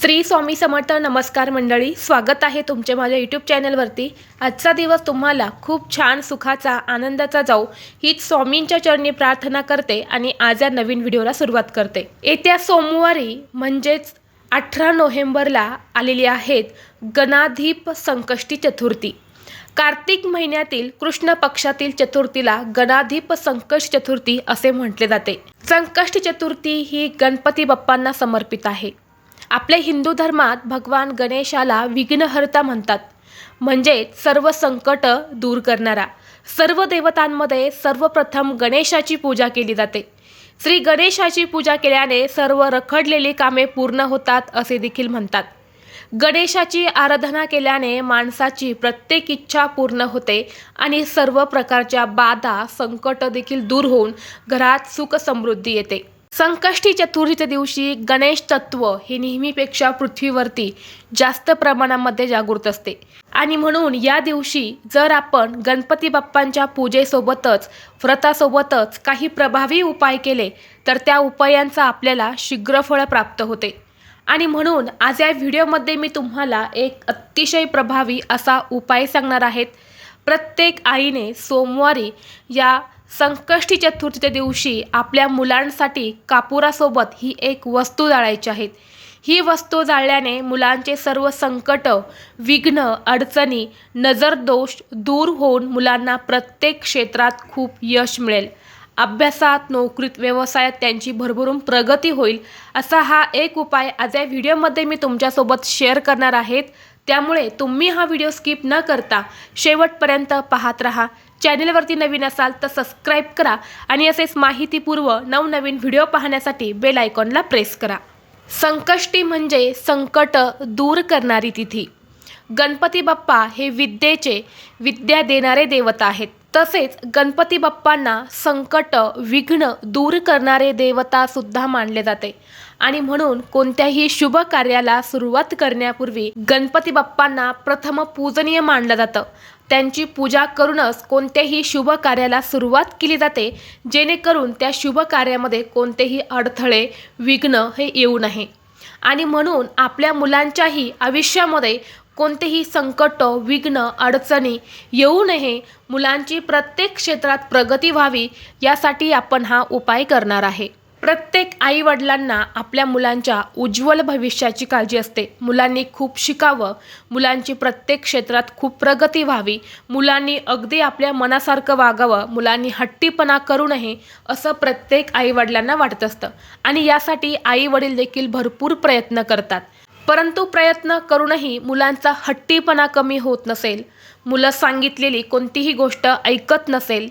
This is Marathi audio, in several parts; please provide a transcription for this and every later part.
श्री स्वामी समर्थ नमस्कार मंडळी स्वागत आहे तुमचे माझ्या यूट्यूब चॅनलवरती. आजचा दिवस तुम्हाला खूप छान सुखाचा आनंदाचा जाऊ हीच स्वामींच्या चरणी प्रार्थना करते आणि आज या नवीन व्हिडिओला सुरुवात करते. येत्या सोमवारी म्हणजेच अठरा नोव्हेंबरला आलेली आहेत गणाधीप संकष्टी चतुर्थी. कार्तिक महिन्यातील कृष्ण पक्षातील चतुर्थीला गणाधीप संकष्ट चतुर्थी असे म्हटले जाते. संकष्ट चतुर्थी ही गणपती बाप्पांना समर्पित आहे. आपल्या हिंदू धर्मात भगवान गणेशाला विघ्नहर्ता म्हणतात. म्हणजे सर्व संकट दूर करणारा. सर्व देवतांमध्ये सर्वप्रथम गणेशाची पूजा केली जाते. श्री गणेशाची पूजा केल्याने सर्व रखडलेली कामे पूर्ण होतात असे देखील म्हणतात. गणेशाची आराधना केल्याने माणसाची प्रत्येक इच्छा पूर्ण होते आणि सर्व प्रकारच्या बाधा संकट देखील दूर होऊन घरात सुख समृद्धी येते. संकष्टी चतुर्थीच्या दिवशी गणेश तत्व हे नेहमीपेक्षा पृथ्वीवरती जास्त प्रमाणामध्ये जागृत असते. आणि म्हणून या दिवशी जर आपण गणपती बाप्पांच्या पूजेसोबतच व्रतासोबतच काही प्रभावी उपाय केले तर त्या उपायांचा आपल्याला शीघ्रफळ प्राप्त होते. आणि म्हणून आज या व्हिडिओमध्ये मी तुम्हाला एक अतिशय प्रभावी असा उपाय सांगणार आहेत. प्रत्येक आईने सोमवारी या संकष्टी चतुर्थीच्या दिवशी आपल्या मुलांसाठी कापुरासोबत ही एक वस्तू जाळायची आहेत. ही वस्तू जाळल्याने मुलांचे सर्व संकट विघ्न अडचणी नजरदोष दूर होऊन मुलांना प्रत्येक क्षेत्रात खूप यश मिळेल. अभ्यासात नोकरीत व्यवसायात त्यांची भरभरून प्रगती होईल असा हा एक उपाय आज या व्हिडिओमध्ये मी तुमच्यासोबत शेअर करणार आहेत. त्यामुळे तुम्ही हा व्हिडिओ स्किप न करता शेवटपर्यंत पाहत राहा. चॅनेलवरती नवीन असाल तर सबस्क्राईब करा आणि असेच माहितीपूर्व नवनवीन व्हिडिओ पाहण्यासाठी बेल आयकॉनला प्रेस करा. संकष्टी म्हणजे संकट दूर करणारी तिथी. गणपती बाप्पा हे विद्येचे विद्या देणारे देवता आहेत. तसेच गणपती बाप्पांना संकट विघ्न दूर करणारे देवता सुद्धा मानले जाते. आणि म्हणून कोणत्याही शुभ कार्याला सुरुवात करण्यापूर्वी गणपती बाप्पांना प्रथम पूजनीय मानलं जातं. त्यांची पूजा करूनच कोणत्याही शुभ कार्याला सुरुवात केली जाते जेणेकरून त्या शुभ कार्यामध्ये कोणतेही अडथळे विघ्न हे येऊ नये. आणि म्हणून आपल्या मुलांच्याही आयुष्यामध्ये कोणतेही संकट विघ्न अडचणी येऊ नये. मुलांची प्रत्येक क्षेत्रात प्रगती व्हावी यासाठी आपण हा उपाय करणार आहे. प्रत्येक आई वडिलांना आपल्या मुलांच्या उज्ज्वल भविष्याची काळजी असते. मुलांनी खूप शिकावं. मुलांची प्रत्येक क्षेत्रात खूप प्रगती व्हावी. मुलांनी अगदी आपल्या मनासारखं वागावं. मुलांनी हट्टीपणा करू नये असं प्रत्येक आई वडिलांना वाटत असतं. आणि यासाठी आई वडील देखील भरपूर प्रयत्न करतात. परंतु प्रयत्न करूनही मुलांचा हट्टीपणा कमी होत नसेल. मुलं सांगितलेली कोणतीही गोष्ट ऐकत नसेल.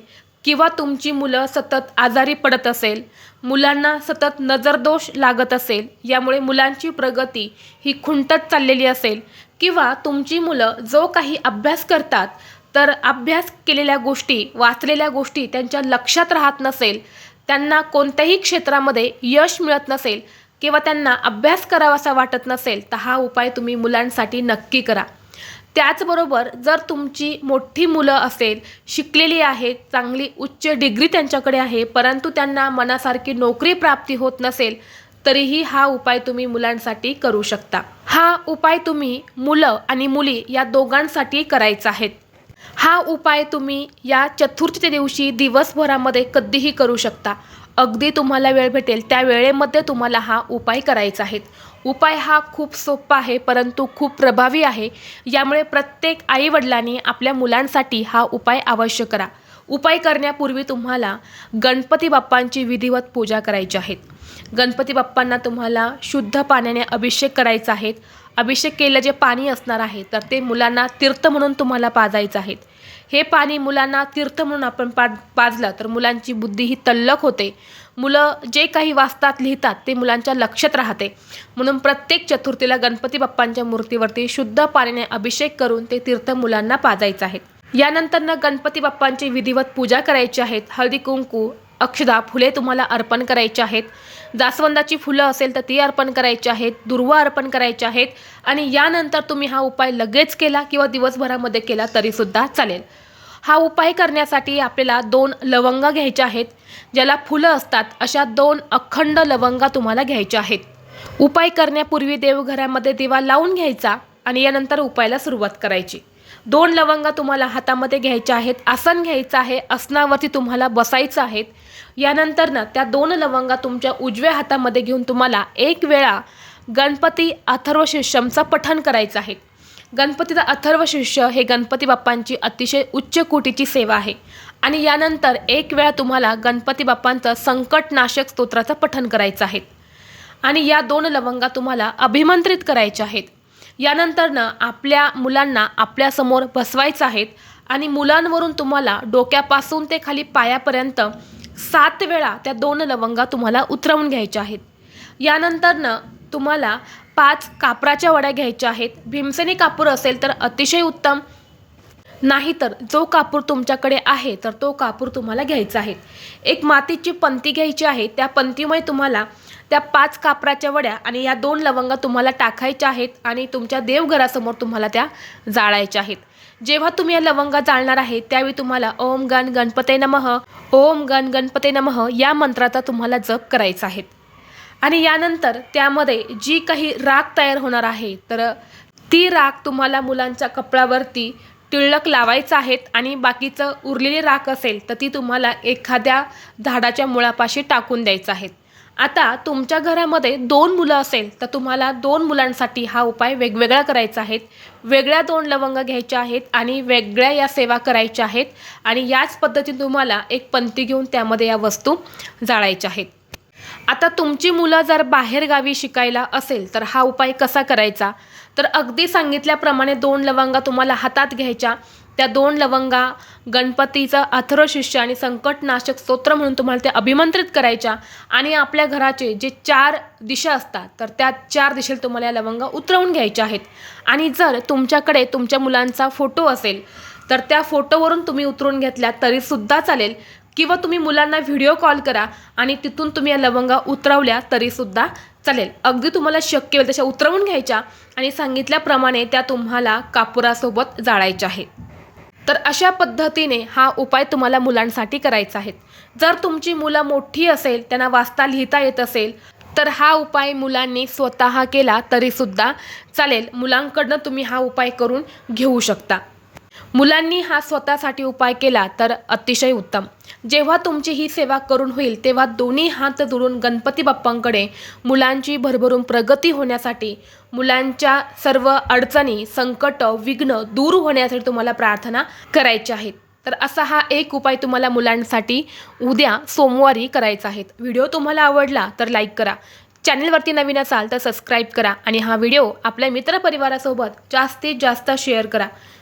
किंवा तुमची मुलं सतत आजारी पडत असेल मुलांना सतत नजरदोष लागत असेल यामुळे मुलांची प्रगती ही खुंटत चाललेली असेल किंवा तुमची मुलं जो काही अभ्यास करतात तर अभ्यास केलेल्या गोष्टी वाचलेल्या गोष्टी त्यांच्या लक्षात राहत नसेल त्यांना कोणत्याही क्षेत्रामध्ये यश मिळत नसेल किंवा त्यांना अभ्यास करावासा वाटत नसेल तर हा उपाय तुम्ही मुलांसाठी नक्की करा. त्याचबरोबर जर तुमची मोठी मुलं असेल शिकलेली आहेत चांगली उच्च डिग्री त्यांच्याकडे आहे परंतु त्यांना मनासारखी नोकरी प्राप्ती होत नसेल तरीही हा उपाय तुम्ही मुलांसाठी करू शकता. हा उपाय तुम्ही मुलं आणि मुली या दोघांसाठी करायचा आहे. हा उपाय तुम्ही या चतुर्थीच्या दिवशी दिवसभरामध्ये कधीही करू शकता. अगदी तुम्हाला वेळ भेटेल त्या वेळेमध्ये तुम्हाला हा उपाय करायचा आहे. उपाय हा खूप सोपा आहे परंतु खूप प्रभावी आहे. यामुळे प्रत्येक आईवडिलांनी आपल्या मुलांसाठी हा उपाय अवश्य करा. उपाय करण्यापूर्वी तुम्हाला गणपती बाप्पांची विधिवत पूजा करायची आहेत गणपती बाप्पांना तुम्हाला शुद्ध पाण्याने अभिषेक करायचा आहे. अभिषेक केलं जे पाणी असणार आहे तर ते मुलांना तीर्थ म्हणून तुम्हाला पाजायचं आहे. हे पाणी मुलांना तीर्थ म्हणून आपण पा पाजलं तर मुलांची बुद्धी ही तल्लख होते. मुलं जे काही वाचतात लिहितात ते मुलांच्या लक्षात राहते. म्हणून प्रत्येक चतुर्थीला गणपती बाप्पांच्या मूर्तीवरती शुद्ध पाण्याने अभिषेक करून ते तीर्थ मुलांना पाजायचं आहे. यानंतरनं गणपती बाप्पांची विधिवत पूजा करायची आहेत हळदी कुंकू अक्षदा फुले तुम्हाला अर्पण करायची आहेत. जास्वंदाची फुलं असेल तर ती अर्पण करायची आहेत. दुर्वा अर्पण करायचे आहेत. आणि यानंतर तुम्ही हा उपाय लगेच केला किंवा दिवसभरामध्ये केला तरीसुद्धा चालेल. हा उपाय करण्यासाठी आपल्याला दोन लवंगा घ्यायच्या आहेत. ज्याला फुलं असतात अशा दोन अखंड लवंगा तुम्हाला घ्यायच्या आहेत. उपाय करण्यापूर्वी देवघरामध्ये दिवा लावून घ्यायचा आणि यानंतर उपायाला सुरुवात करायची. दोन लवंगा तुम्हाला हातामध्ये घ्यायच्या आहेत आसन घ्यायचं आहे आसनावरती तुम्हाला बसायचं आहेत. यानंतर ना त्या दोन लवंगा तुमच्या उजव्या हातामध्ये घेऊन तुम्हाला एक वेळा गणपती अथर्व शीर्षमचा पठण करायचं आहे. गणपतीचा अथर्व शिष्य हे गणपती बाप्पांची अतिशय उच्च कोटीची सेवा आहे. आणि यानंतर एक वेळा तुम्हाला गणपती बाप्पांचं संकटनाशक स्तोत्राचं पठण करायचं आहे. आणि या दोन लवंगा तुम्हाला अभिमंत्रित करायच्या आहेत. यानंतर ना आपल्या मुलांना आपल्यासमोर बसवायचं आहेत आणि मुलांवरून तुम्हाला डोक्यापासून ते खाली पायापर्यंत सात वेळा त्या दोन लवंगा तुम्हाला उतरवून घ्यायच्या आहेत. यानंतर ना तुम्हाला पाच कापराच्या वड्या घ्यायच्या आहेत. भीमसेनी कापूर असेल तर अतिशय उत्तम. नाहीतर जो कापूर तुमच्याकडे आहे तर तो कापूर तुम्हाला घ्यायचा आहे. एक मातीची पंती घ्यायची आहे. त्या पंतीमुळे तुम्हाला त्या पाच कापराच्या वड्या आणि या दोन लवंगा तुम्हाला टाकायच्या आहेत आणि तुमच्या देवघरासमोर तुम्हाला त्या जाळायच्या आहेत. जेव्हा तुम्ही या लवंगा जाळणार आहे त्यावेळी तुम्हाला ओम गण गणपते नमः ओम गण गणपते नमः या मंत्राचा तुम्हाला जप करायचा आहे. आणि यानंतर त्यामध्ये जी काही राख तयार होणार आहे तर ती राख तुम्हाला मुलांच्या कपड्यावरती टिळक लावायचं आहेत आणि बाकीचं उरलेली राख असेल तर ती तुम्हाला एखाद्या झाडाच्या मुळापाशी टाकून द्यायचं आहेत. आता तुमच्या घरामध्ये दोन मुलं असेल तर तुम्हाला दोन मुलांसाठी हा उपाय वेगवेगळा करायचा आहे. वेगळ्या दोन लवंग घ्यायच्या आहेत आणि वेगळ्या या सेवा करायच्या आहेत आणि याच पद्धतीने तुम्हाला एक पंथी घेऊन त्यामध्ये या वस्तू जाळायच्या आहेत. आता तुमची मुलं जर बाहेरगावी शिकायला असेल तर हा उपाय कसा करायचा? तर अगदी सांगितल्याप्रमाणे दोन लवंगा तुम्हाला हातात घ्यायच्या त्या दोन लवंगा गणपतीचं अथर्वशिष्य आणि संकटनाशक स्तोत्र म्हणून तुम्हाला त्या अभिमंत्रित करायच्या. आणि आपल्या घराचे जे चार दिशा असतात तर त्या चार दिशेला तुम्हाला या लवंगा उतरवून घ्यायच्या आहेत. आणि जर तुमच्याकडे तुमच्या मुलांचा फोटो असेल तर त्या फोटोवरून तुम्ही उतरून घेतल्या तरीसुद्धा चालेल. किंवा तुम्ही मुलांना व्हिडिओ कॉल करा आणि तिथून तुम्ही या लवंगा उतरवल्या तरीसुद्धा चालेल. अगदी तुम्हाला शक्य होईल तशा उतरवून घ्यायच्या आणि सांगितल्याप्रमाणे त्या तुम्हाला कापुरासोबत जाळायच्या आहेत. तर अशा पद्धतीने हा उपाय तुम्हाला मुलांसाठी करायचा आहे. जर तुमची मुलं मोठी असेल त्यांना वाचता लिहिता येत असेल तर हा उपाय मुलांनी स्वतः केला तरीसुद्धा चालेल. मुलांकडनं तुम्ही हा उपाय करून घेऊ शकता. मुलांनी हा स्वतःसाठी उपाय केला तर अतिशय उत्तम. जेव्हा तुमची ही सेवा करून होईल तेव्हा दोन्ही हात जोडून गणपती बाप्पांकडे मुलांची भरभरून प्रगती होण्यासाठी मुलांच्या सर्व अडचणी संकट विघ्न दूर होण्यासाठी तुम्हाला प्रार्थना करायची आहेत. तर असा हा एक उपाय तुम्हाला मुलांसाठी उद्या सोमवारी करायचा आहे. व्हिडिओ तुम्हाला आवडला तर लाईक करा. चॅनलवरती नवीन असाल तर सबस्क्राईब करा आणि हा व्हिडिओ आपल्या मित्रपरिवारासोबत जास्तीत जास्त शेअर करा.